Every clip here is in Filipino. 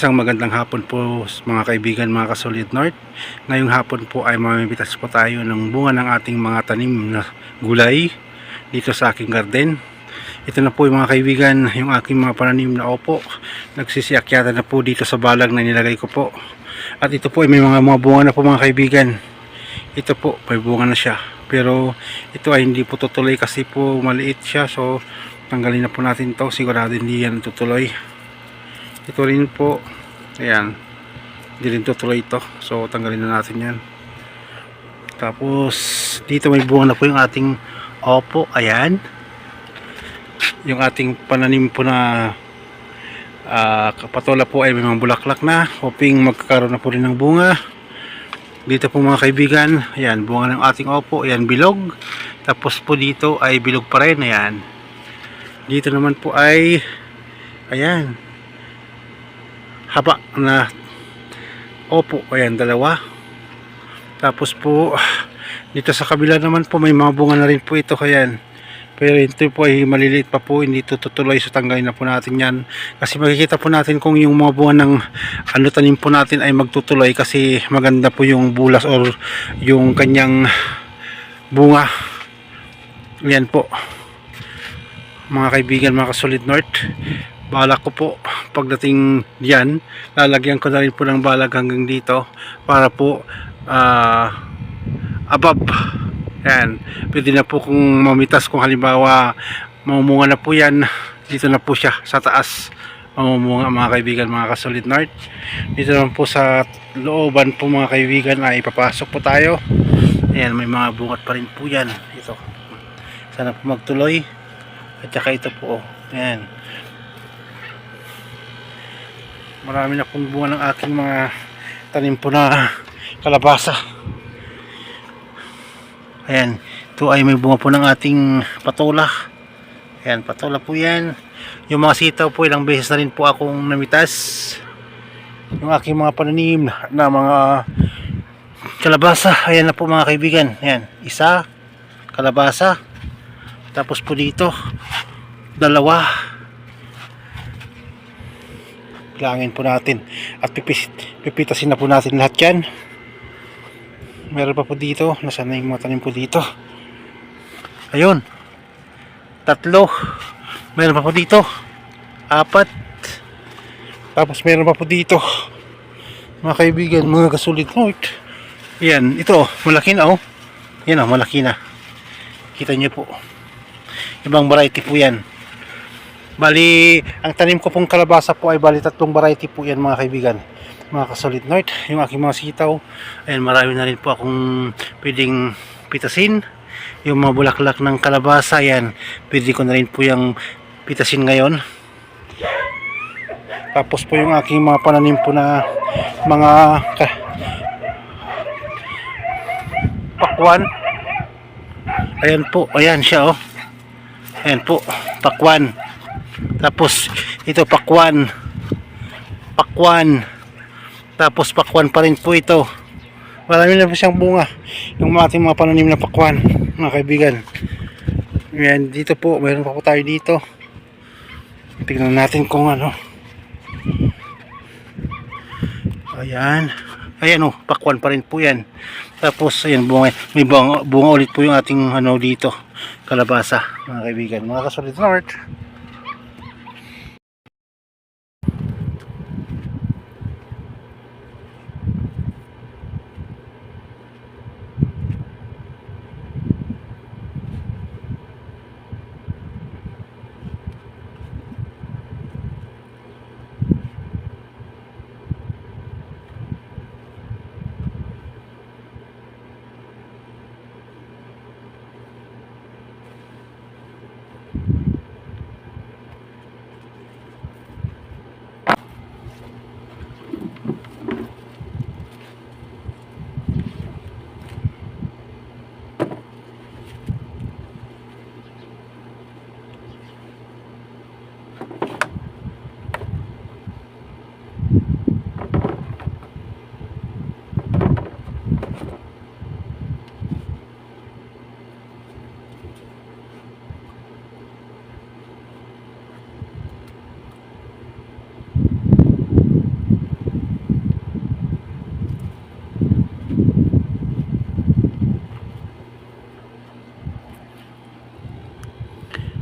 Isang magandang hapon po mga kaibigan, mga kasolid North. Ngayong hapon po ay mamimitas po tayo ng bunga ng ating mga tanim na gulay dito sa aking garden. Ito na po yung mga kaibigan, yung aking mga pananim na opo. Nagsisiakyata na po dito sa balag na nilagay ko po. At ito po ay may mga, mga bunga na po mga kaibigan. Ito po, may bunga na siya. Pero ito ay hindi po tutuloy kasi po maliit siya. So tanggalin na po natin to Sigurado hindi yan tutuloy ito rin po. Ayan. Hindi rin tutuloy ito. So tanggalin na natin yan. Tapos dito may bunga na po yung ating opo. Ayan. Yung ating pananim po na uh, patola po ay may mga bulaklak na. Hoping magkakaroon na po rin ng bunga. Dito po mga kaibigan. Ayan bunga ng ating opo. Ayan bilog. Tapos po dito ay bilog pa rin. Ayan. Dito naman po ay ayan haba na. Opo ayan dalawa. Tapos po dito sa kabila naman po may mga bunga na rin po ito ayan. Pero ito po ay maliliit pa po hindi tutuloy so tanggalin na po natin yan. Kasi makikita po natin kung yung mga bunga ng ano tanim po natin ay magtutuloy kasi maganda po yung bulas or yung kanyang bunga. Yan po. Mga kaibigan mga kasolid north balak ko po pagdating diyan lalagyan ko na rin po ng balag hanggang dito para po ah, above. Yan pwede na po kung mamitas kung halimbawa mamumunga na po yan. Dito na po siya sa taas. Mamumunga mga kaibigan mga kasolid north. Dito naman po sa looban po mga kaibigan ay papasok po tayo. Ayan may mga bungat pa rin po yan. Ito. Sana po magtuloy. At saka ito po. Ayan marami na pong bunga ng aking mga tanim po na kalabasa. Ayan ito ay may bunga po ng ating patola. Ayan patola po yan. Yung mga sitaw po ilang beses na rin po akong namitas. Yung aking mga pananim na, na mga kalabasa. Ayan na po mga kaibigan. Ayan isa kalabasa. Tapos po dito dalawa Bilangin po natin. At pipis, pipitasin na po natin lahat yan. Meron pa po dito. Nasaan na yung mga tanim po dito. Ayun. Tatlo. Meron pa po dito. Apat. Tapos meron pa po dito. Mga kaibigan, mga kasulit note. Yan. Ito. Malaki na oh. Yan oh. Malaki na. Kita niyo po. Ibang variety po yan. Bali, ang tanim ko pong kalabasa po ay bali tatlong variety po yan mga kaibigan. Mga kasolid north, yung aking mga sitaw. Ayan, marami na rin po akong pwedeng pitasin. Yung mga bulaklak ng kalabasa, yan, pwede ko na rin po yung pitasin ngayon. Tapos po yung aking mga pananim po na mga pakwan. Ayan po, ayan siya oh. Ayan po, pakwan. Tapos ito pakwan. Pakwan. Tapos pakwan pa rin po ito. Marami na po siyang bunga. Yung ating mga pananim na pakwan, mga kaibigan. Yan, dito po, mayroon pa po tayo dito. Tingnan natin kung ano. Ayan. Ayan oh, pakwan pa rin po yan. Tapos, ayan, bunga, may bunga, bunga ulit po yung ating ano dito, kalabasa, mga kaibigan. Mga kasolid north.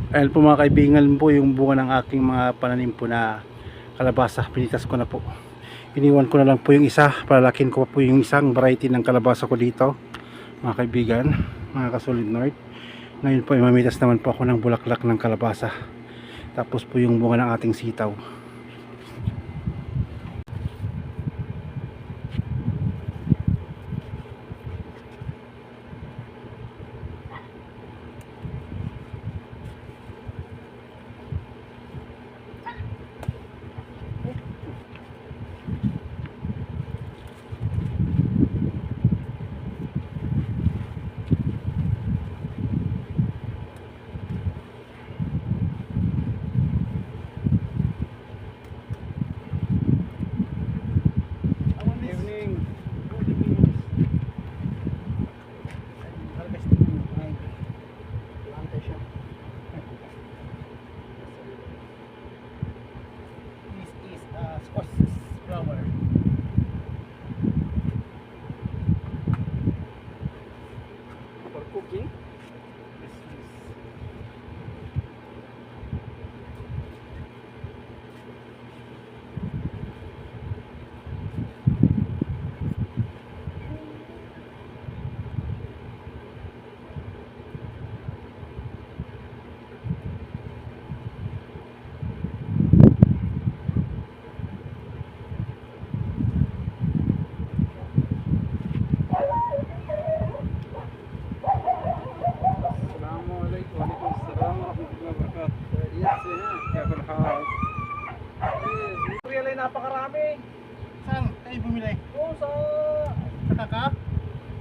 Ayan po mga kaibigan po yung bunga ng aking mga pananim po na kalabasa. Pinitas ko na po. Iniwan ko na lang po yung isa. Palalakin ko po yung isang variety ng kalabasa ko dito. Mga kaibigan, mga kasolid north. Ngayon po ay mamitas naman po ako ng bulaklak ng kalabasa. Tapos po yung bunga ng ating sitaw.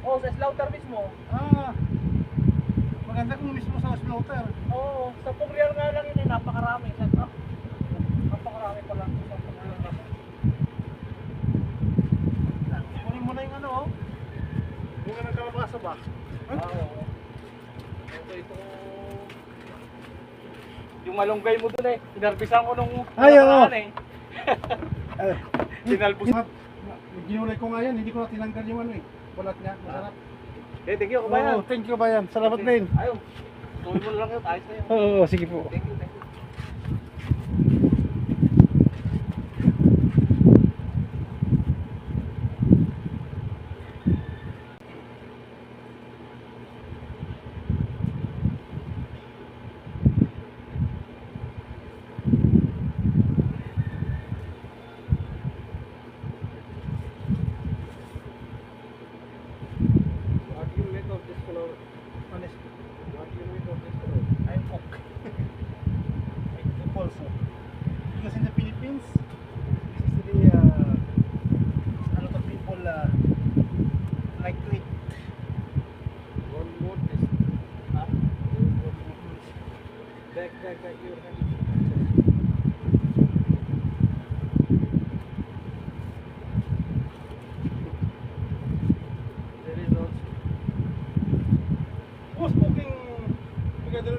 Oo, sa slaughter mismo. Ah, maganda kung mismo sa slaughter. Oo, sa real nga lang yun ay napakarami. Sa, ah, napakarami pala. Kunin mo na yung ano, oh. Bunga ng kalabasa ba? Ah, oo. Okay, ito... Yung malunggay mo dun eh. Pinarbisan ko nung... Ay, nakaraan eh. Eh, Tinalbos. Ginulay ko nga yan, hindi ko na tinanggal yung ano eh. Balat niya, masarap. Eh, thank you, kabayan. Oo, thank you kabayan. Salamat din. Ayun. Tuloy mo na lang yun. Ayos na yun. Oo, sige po. Thank you, thank you.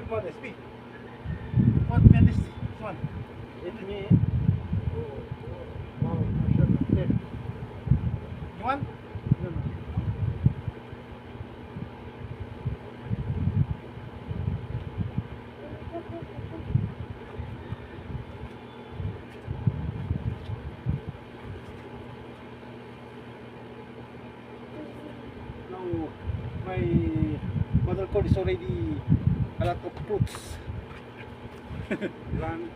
mana? Sepi. Kuat pendis. Cuan. Itu ni. Oh, oh, oh, wow, masya Allah. Cuan. Kalau my model code is already a lot of fruits. Plant,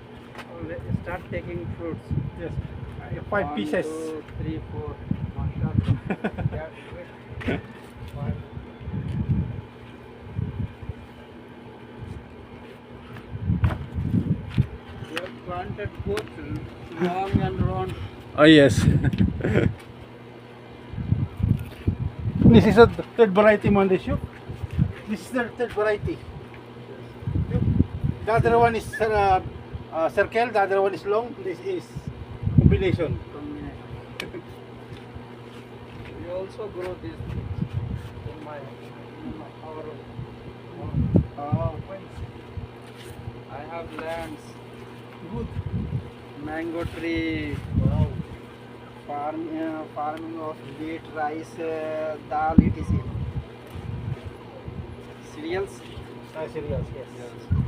let- start taking fruits. Yes. Five One, pieces. two, three, four. Mashallah. yeah, wait. Five. You have planted both long and round. Oh yes. this is a third variety Mandeshu. This is the third variety. The other one is uh, uh, circle, the other one is long. This is combination. we also grow this in my, in my our own. Oh, I have lands, good. mango tree, Wow. farm, uh, farming of wheat, rice, uh, dal, etc. Cereals. Ah, serious, yes. Yes.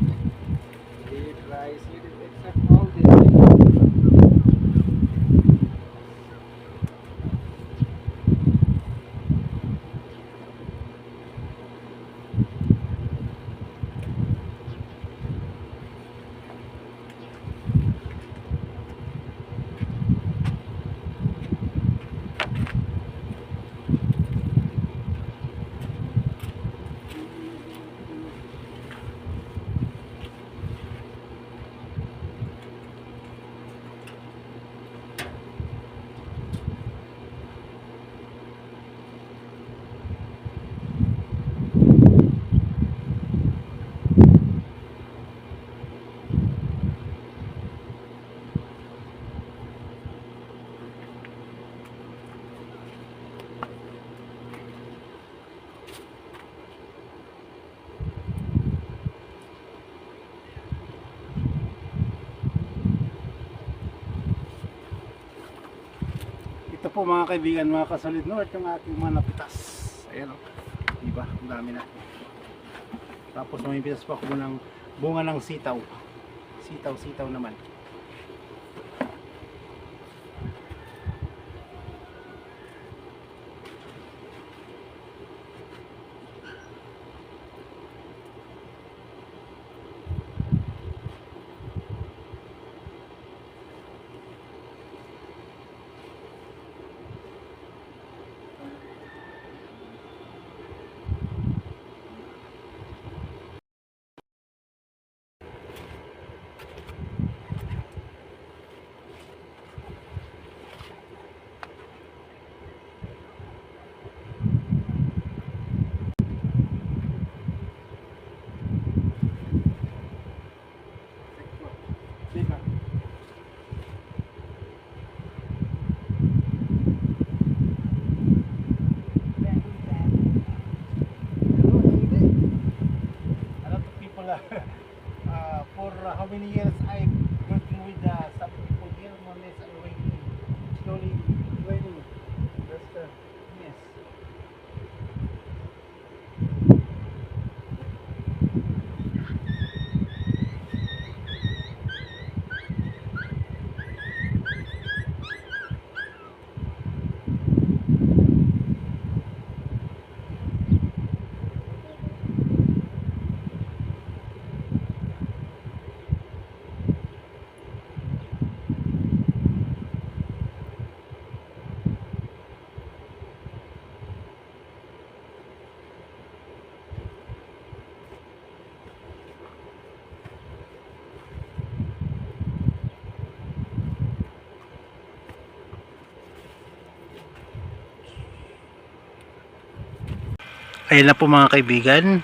ये try इसलिए देख सकते हो po mga kaibigan, mga kasolid north, yung ating mga napitas. Ayan o. Diba? Ang dami na. Tapos may pitas pa ako ng bunga ng sitaw. Sitaw, sitaw naman. Years I working with uh, some people here more or less already slowly Ayan na po mga kaibigan.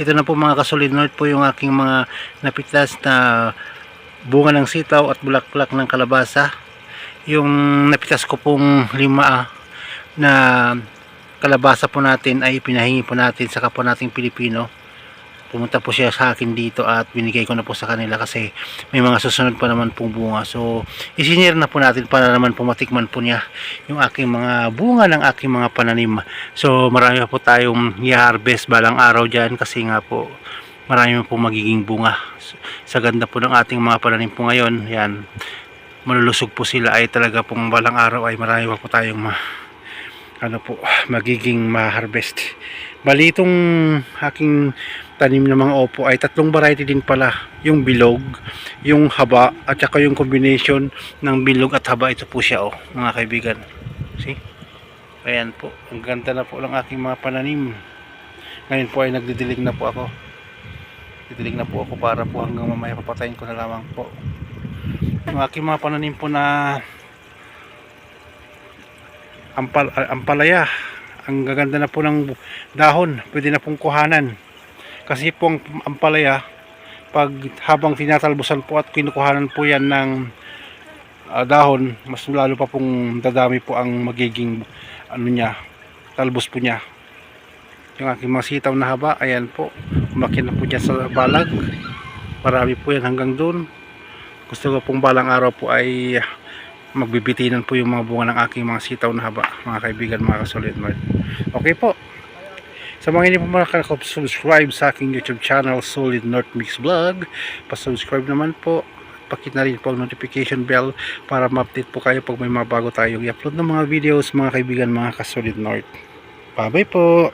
Ito na po mga kasolid north po yung aking mga napitas na bunga ng sitaw at bulaklak ng kalabasa. Yung napitas ko pong lima ah, na kalabasa po natin ay pinahingi po natin sa kapwa nating Pilipino. Pumunta po siya sa akin dito at binigay ko na po sa kanila kasi may mga susunod pa naman pong bunga. So, isinir na po natin para naman po matikman po niya yung aking mga bunga ng aking mga pananim. So marami po tayong i-harvest balang araw dyan kasi nga po marami po magiging bunga. Sa ganda po ng ating mga pananim po ngayon, yan, malulusog po sila ay talaga pong balang araw ay marami po tayong ma, ano po, magiging ma-harvest. Bali itong aking tanim ng mga opo ay tatlong variety din pala. Yung bilog, yung haba, at saka yung combination ng bilog at haba. Ito po siya oh, mga kaibigan. See? Ayan po, ang ganda na po ng aking mga pananim. Ngayon po ay nagdidilig na po ako. Didilig na po ako para po hanggang mamaya papatayin ko na lamang po. Yung aking mga pananim po na ampal, ah, ampalaya. Ang gaganda na po ng dahon. Pwede na pong kuhanan. Kasi po ang ampalaya, pag habang tinatalbusan po at kinukuhanan po yan ng ah, dahon, mas lalo pa pong dadami po ang magiging ano niya, talbos po niya. Yung aking mga sitaw na haba, ayan po, umaki na po dyan sa balag. Marami po yan hanggang doon. Gusto ko pong balang araw po ay magbibitinan po yung mga bunga ng aking mga sitaw na haba, mga kaibigan, mga kasolid. Okay po. Sa mga hindi po makaka-subscribe sa aking YouTube channel, Solid North Mix Vlog, pa-subscribe naman po. Pakit na rin po ang notification bell para ma-update po kayo pag may mga bago tayong i-upload ng mga videos mga kaibigan mga kasolid North. Bye-bye po!